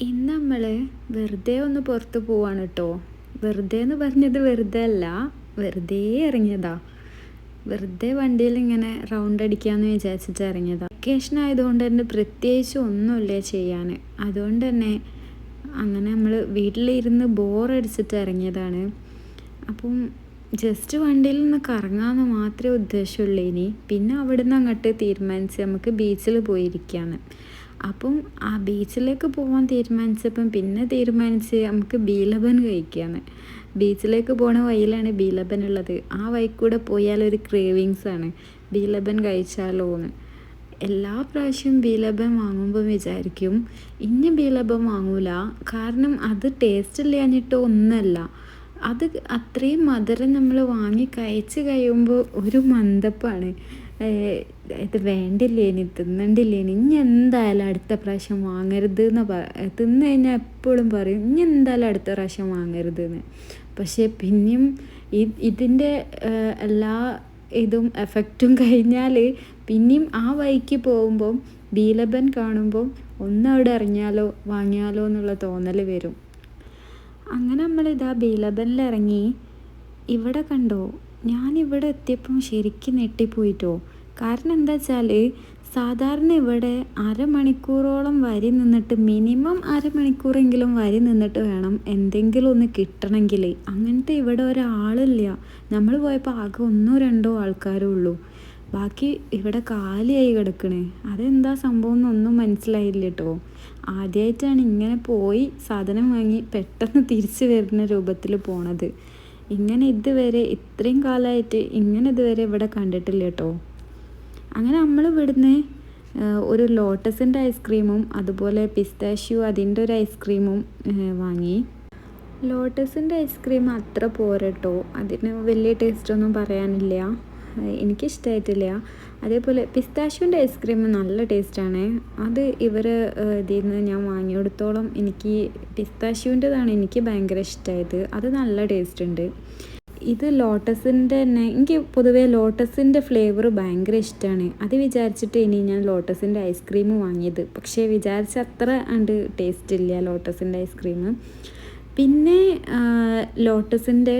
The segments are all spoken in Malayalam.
ഇന്ന് നമ്മൾ വെറുതെ ഒന്ന് പുറത്ത് പോവാണ് കേട്ടോ വെറുതെ എന്ന് പറഞ്ഞത് വെറുതെ അല്ല. വെറുതെ ഇറങ്ങിയതാ. വെറുതെ വണ്ടിയിൽ ഇങ്ങനെ റൗണ്ട് അടിക്കാമെന്ന് വിചാരിച്ചിട്ട് ഇറങ്ങിയതാ. വെക്കേഷൻ ആയതുകൊണ്ട് തന്നെ പ്രത്യേകിച്ച് ഒന്നുമില്ല ചെയ്യാൻ അതുകൊണ്ട് തന്നെ അങ്ങനെ നമ്മൾ വീട്ടിലിരുന്ന് ബോറടിച്ചിട്ട് ഇറങ്ങിയതാണ്. അപ്പം ജസ്റ്റ് വണ്ടിയിൽ നിന്ന് കറങ്ങാമെന്ന് മാത്രമേ ഉദ്ദേശമുള്ളൂ ഇനി. പിന്നെ അവിടുന്ന് അങ്ങോട്ട് തീരുമാനിച്ച് നമുക്ക് ബീച്ചിൽ പോയിരിക്കാന്ന്. അപ്പം ആ ബീച്ചിലേക്ക് പോകാൻ തീരുമാനിച്ചപ്പം പിന്നെ തീരുമാനിച്ച് നമുക്ക് ബീലബൻ കഴിക്കുകയാണ് ബീച്ചിലേക്ക് പോണ വഴിയിലാണ് ബീലബൻ ഉള്ളത്. ആ വഴിക്കൂടെ പോയാൽ ഒരു ക്രേവിങ്സ് ആണ്. ബീലബൻ കഴിച്ചാലോ എന്ന് എല്ലാ പ്രാവശ്യവും ബീലബൻ വാങ്ങുമ്പോൾ വിചാരിക്കും ഇനി ബീലബൻ വാങ്ങൂല. കാരണം അത് ടേസ്റ്റ് ഇല്ലാഞ്ഞിട്ടോ ഒന്നല്ല. അത് അത്രയും മധുരം നമ്മൾ വാങ്ങി കഴിച്ച് കഴിയുമ്പോൾ ഒരു മന്ദപ്പാണ്. ഇത് വേണ്ടില്ലേനി തിന്നണ്ടില്ലേനി ഇനി? എന്തായാലും അടുത്ത പ്രാവശ്യം വാങ്ങരുത് എന്ന് പറ തിന്ന് കഴിഞ്ഞാൽ എപ്പോഴും പറയും ഇനി എന്തായാലും അടുത്ത പ്രാവശ്യം വാങ്ങരുത് എന്ന് പക്ഷേ പിന്നെയും ഇതിന്റെ എല്ലാ ഇതും എഫക്റ്റും കഴിഞ്ഞാൽ പിന്നെയും ആ വഴിക്ക് പോകുമ്പം ബീലബൻ കാണുമ്പം ഒന്നവിടെ ഇറങ്ങിയാലോ വാങ്ങിയാലോ എന്നുള്ള തോന്നൽ വരും. അങ്ങനെ നമ്മളിതാ ബീലബനിൽ ഇറങ്ങി ഇവിടെ കണ്ടോ ഞാനിവിടെ എത്തിയപ്പം ശരിക്കും ഞെട്ടിപ്പോയിട്ടോ? കാരണം എന്താ വെച്ചാൽ സാധാരണ ഇവിടെ അരമണിക്കൂറോളം വരി നിന്നിട്ട് മിനിമം അരമണിക്കൂറെങ്കിലും വരി നിന്നിട്ട് വേണം എന്തെങ്കിലും ഒന്ന് കിട്ടണമെങ്കിൽ അങ്ങനത്തെ ഇവിടെ ഒരാളില്ല. നമ്മൾ പോയപ്പോൾ ആകെ ഒന്നോ രണ്ടോ ആൾക്കാരേ ഉള്ളൂ. ബാക്കി ഇവിടെ കാലിയായി കിടക്കണേ. അതെന്താ സംഭവം എന്നൊന്നും മനസ്സിലായില്ല കേട്ടോ ആദ്യമായിട്ടാണ് ഇങ്ങനെ പോയി സാധനം വാങ്ങി പെട്ടെന്ന് തിരിച്ചു വരുന്ന രൂപത്തിൽ പോണത്. ഇങ്ങനെ ഇതുവരെ ഇത്രയും കാലമായിട്ട് ഇങ്ങനെ ഇതുവരെ ഇവിടെ കണ്ടിട്ടില്ല കേട്ടോ അങ്ങനെ നമ്മൾ ഇവിടുന്ന് ഒരു ലോട്ടസിന്റെ ഐസ്ക്രീമും അതുപോലെ പിസ്താഷ്യൂ അതിന്റെ ഒരു ഐസ്ക്രീമും വാങ്ങി. ലോട്ടസിന്റെ ഐസ്ക്രീം അത്ര പോരട്ടോ. അതിന് വലിയ ടേസ്റ്റൊന്നും പറയാനില്ല. എനിക്കിഷ്ടമായിട്ടില്ല അതേപോലെ പിസ്താഷ്യൂന്റെ ഐസ്ക്രീം നല്ല ടേസ്റ്റാണ് അത് ഇവർ ഇതിൽ നിന്ന് ഞാൻ വാങ്ങിയെടുത്തോളം എനിക്ക് പിസ്താഷ്യൂന്റെതാണ് എനിക്ക് ഭയങ്കര ഇഷ്ടമായത് അത് നല്ല ടേസ്റ്റ് ഉണ്ട്. ഇത് ലോട്ടസിന്റെ തന്നെ എനിക്ക് പൊതുവേ ലോട്ടസിന്റെ ഫ്ലേവർ ഭയങ്കര ഇഷ്ടമാണ് അത് വിചാരിച്ചിട്ട് ഇനി ഞാൻ ലോട്ടസിന്റെ ഐസ്ക്രീം വാങ്ങിയത്. പക്ഷേ വിചാരിച്ച അത്ര ഉണ്ട് ടേസ്റ്റ് ഇല്ല ലോട്ടസിന്റെ ഐസ്ക്രീം പിന്നെ ലോട്ടസിന്റെ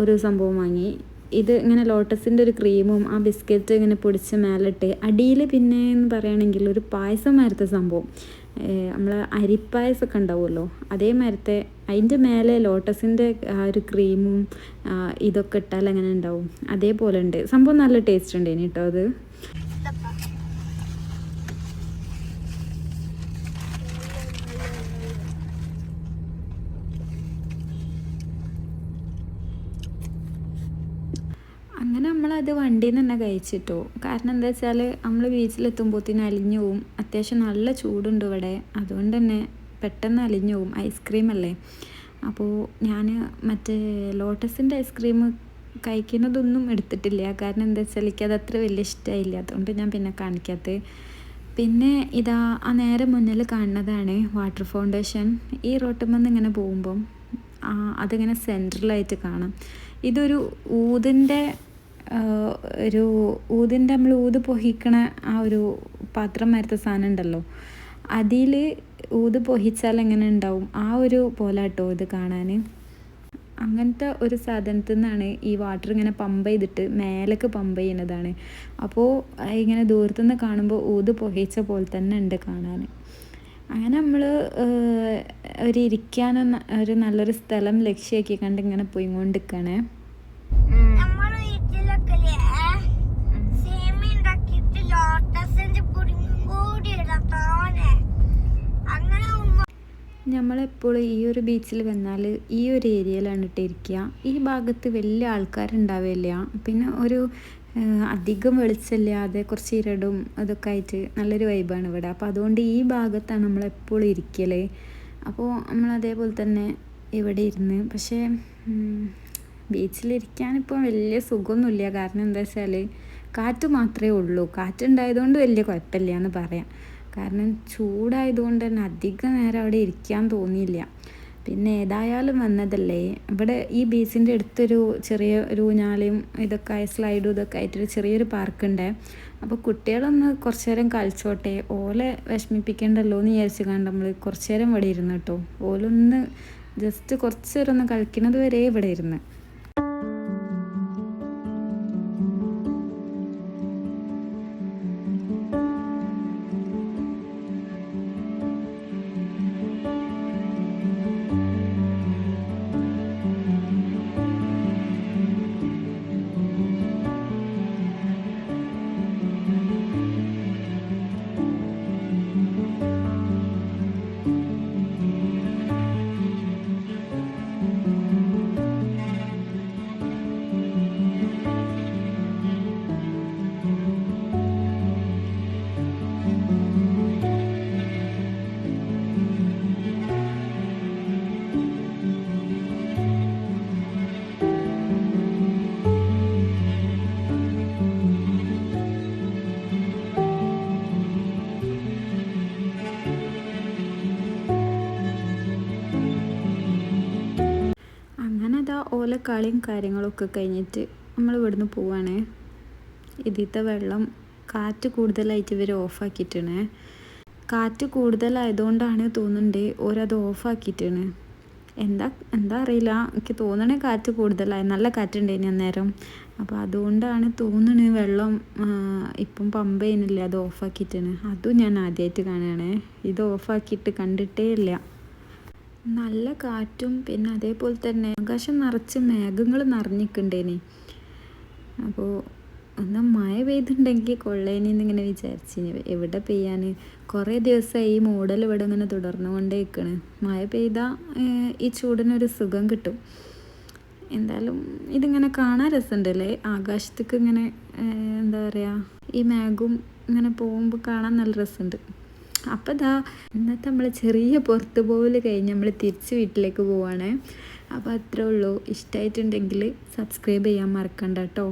ഒരു സംഭവം വാങ്ങി. ഇത് ഇങ്ങനെ ലോട്ടസിന്റെ ഒരു ക്രീമും ആ ബിസ്ക്കറ്റ് ഇങ്ങനെ പൊടിച്ച് മേലിട്ട് അടിയിൽ പിന്നെ എന്ന് പറയുകയാണെങ്കിൽ ഒരു പായസം മരത്തെ സംഭവം. നമ്മൾ അരിപ്പായസമൊക്കെ ഉണ്ടാവുമല്ലോ. അതേ മരത്തെ അതിന്റെ മേലെ ലോട്ടസിന്റെ ആ ഒരു ക്രീമും ഇതൊക്കെ ഇട്ടാൽ അങ്ങനെ ഉണ്ടാവും? അതേപോലെ ഉണ്ട് സംഭവം നല്ല ടേസ്റ്റ് ഉണ്ട് ഇനി കേട്ടോ അത്. അങ്ങനെ നമ്മളത് വണ്ടിയിൽ നിന്ന് തന്നെ കഴിച്ചിട്ടോ. കാരണം എന്താ വെച്ചാൽ നമ്മൾ ബീച്ചിലെത്തുമ്പോഴത്തേന് അലിഞ്ഞു പോവും അത്യാവശ്യം നല്ല ചൂടുണ്ട് ഇവിടെ. അതുകൊണ്ട് തന്നെ പെട്ടെന്ന് അലിഞ്ഞു പോവും ഐസ്ക്രീം അല്ലേ? അപ്പോൾ ഞാൻ മറ്റേ ലോട്ടസിന്റെ ഐസ്ക്രീം കഴിക്കുന്നതൊന്നും എടുത്തിട്ടില്ല. കാരണം എന്താ വെച്ചാൽ എനിക്കത് അത്ര വലിയ ഇഷ്ടമായില്ല അതുകൊണ്ട് ഞാൻ പിന്നെ കാണിക്കാത്തത്. പിന്നെ ഇതാ ആ നേരെ മുന്നിൽ കാണുന്നതാണ് വാട്ടർ ഫൗണ്ടേഷൻ ഈ റോട്ടുമെന്ന് ഇങ്ങനെ പോകുമ്പം അതിങ്ങനെ സെൻട്രലായിട്ട് കാണാം. ഇതൊരു ഊതിന്റെ ഒരു ഊതിന്റെ നമ്മൾ ഊത് പൊഹിക്കണ ആ ഒരു പാത്രം മരത്തെ സാധനം ഉണ്ടല്ലോ. അതിൽ ഊത് പൊഹിച്ചാൽ എങ്ങനെ ഉണ്ടാവും? ആ ഒരു പോലെ കേട്ടോ ഇത് കാണാൻ. അങ്ങനത്തെ ഒരു സാധനത്തിൽ നിന്നാണ് ഈ വാട്ടർ ഇങ്ങനെ പമ്പ് ചെയ്തിട്ട് മേലേക്ക് പമ്പ് ചെയ്യുന്നതാണ്. അപ്പോൾ ഇങ്ങനെ ദൂരത്തു നിന്ന് കാണുമ്പോൾ ഊത് പൊഹിച്ച പോലെ തന്നെ ഉണ്ട് കാണാൻ. അങ്ങനെ നമ്മൾ ഒരു ഇരിക്കാനും ഒരു നല്ലൊരു സ്ഥലം ലക്ഷ്യമാക്കി കണ്ട് ഇങ്ങനെ പോയിക്കൊണ്ടിരിക്കുകയാണേ നമ്മളെപ്പോഴും ഈ ഒരു ബീച്ചിൽ വന്നാൽ ഈ ഒരു ഏരിയയിലാണ് ഇട്ടിരിക്കുക ഈ ഭാഗത്ത് വലിയ ആൾക്കാരുണ്ടാവില്ല. പിന്നെ ഒരു അധികം വെളിച്ചമില്ലാതെ കുറച്ച് ഇരടും അതൊക്കെ ആയിട്ട് നല്ലൊരു വൈബാണ് ഇവിടെ. അപ്പോൾ അതുകൊണ്ട് ഈ ഭാഗത്താണ് നമ്മൾ എപ്പോഴും ഇരിക്കൽ അപ്പോൾ നമ്മൾ അതേപോലെ തന്നെ ഇവിടെ ഇരുന്ന്. പക്ഷേ ബീച്ചിലിരിക്കാനിപ്പോൾ വലിയ സുഖമൊന്നുമില്ല. കാരണം എന്താ വെച്ചാൽ കാറ്റ് മാത്രമേ ഉള്ളൂ. കാറ്റുണ്ടായതുകൊണ്ട് വലിയ കുഴപ്പമില്ല എന്ന് പറയാം. കാരണം ചൂടായതുകൊണ്ട് തന്നെ അധിക നേരം അവിടെ ഇരിക്കാൻ തോന്നിയില്ല. പിന്നെ ഏതായാലും വന്നതല്ലേ? ഇവിടെ ഈ ബീച്ചിന്റെ അടുത്തൊരു ചെറിയ ഒരു ഊഞ്ഞാലയും ഇതൊക്കെ സ്ലൈഡും ഇതൊക്കെ ആയിട്ടൊരു ചെറിയൊരു പാർക്കുണ്ട്. അപ്പോൾ കുട്ടികളൊന്ന് കുറച്ച് നേരം കളിച്ചോട്ടെ? ഓലെ വിഷമിപ്പിക്കണ്ടല്ലോ എന്ന് വിചാരിച്ചു കണ്ട് നമ്മൾ കുറച്ച് നേരം ഇവിടെ ഇരുന്ന് കേട്ടോ. ഓലൊന്ന് ജസ്റ്റ് കുറച്ച് നേരം ഒന്ന് കളിക്കുന്നത് വരെ ഇവിടെ ഇരുന്ന്. അതാ ഓല കളിയും കാര്യങ്ങളൊക്കെ കഴിഞ്ഞിട്ട് നമ്മൾ ഇവിടുന്ന് പോവാണ്. ഇതിത്തെ വെള്ളം കാറ്റ് കൂടുതലായിട്ട് ഇവർ ഓഫാക്കിയിട്ടാണ്. കാറ്റ് കൂടുതലായതുകൊണ്ടാണ് തോന്നുന്നുണ്ട് ഓരത് ഓഫാക്കിയിട്ടാണ്. എന്താ എന്താ അറിയില്ല. എനിക്ക് തോന്നണേ കാറ്റ് കൂടുതലായി. നല്ല കാറ്റുണ്ടായിന് അന്നേരം. അപ്പോൾ അതുകൊണ്ടാണ് തോന്നണ് വെള്ളം ഇപ്പം പമ്പ് ചെയ്യുന്നില്ല അത് ഓഫാക്കിയിട്ടാണ്. അതും ഞാൻ ആദ്യമായിട്ട് കാണുകയാണേ. ഇത് ഓഫാക്കിയിട്ട് കണ്ടിട്ടേ ഇല്ല. നല്ല കാറ്റും പിന്നെ അതേപോലെ തന്നെ ആകാശം നിറച്ച് മേഘങ്ങൾ നിറഞ്ഞിട്ടുണ്ടേനി അപ്പോൾ ഒന്ന് മഴ പെയ്തിട്ടുണ്ടെങ്കിൽ കൊള്ളേനിന്ന് ഇങ്ങനെ വിചാരിച്ചിനി. എവിടെ പെയ്യാൻ കുറേ ദിവസമായി ഈ മൂടൽ ഇവിടെ ഇങ്ങനെ തുടർന്നുകൊണ്ടേ നിൽക്കണ് മഴ പെയ്താൽ ഈ ചൂടിനൊരു സുഖം കിട്ടും. എന്തായാലും ഇതിങ്ങനെ കാണാൻ രസമുണ്ടല്ലേ? ആകാശത്തേക്ക് ഇങ്ങനെ എന്താ പറയുക ഈ മേഘവും ഇങ്ങനെ പോകുമ്പോൾ കാണാൻ നല്ല രസമുണ്ട്. അപ്പോൾ ഇതാ ഇന്നത്തെ നമ്മൾ ചെറിയ പുറത്ത് പോകൽ കഴിഞ്ഞ് നമ്മൾ തിരിച്ച് വീട്ടിലേക്ക് പോവുകയാണ് അപ്പോൾ അത്രേ ഉള്ളൂ. ഇഷ്ടമായിട്ടുണ്ടെങ്കിൽ സബ്സ്ക്രൈബ് ചെയ്യാൻ മറക്കണ്ട കേട്ടോ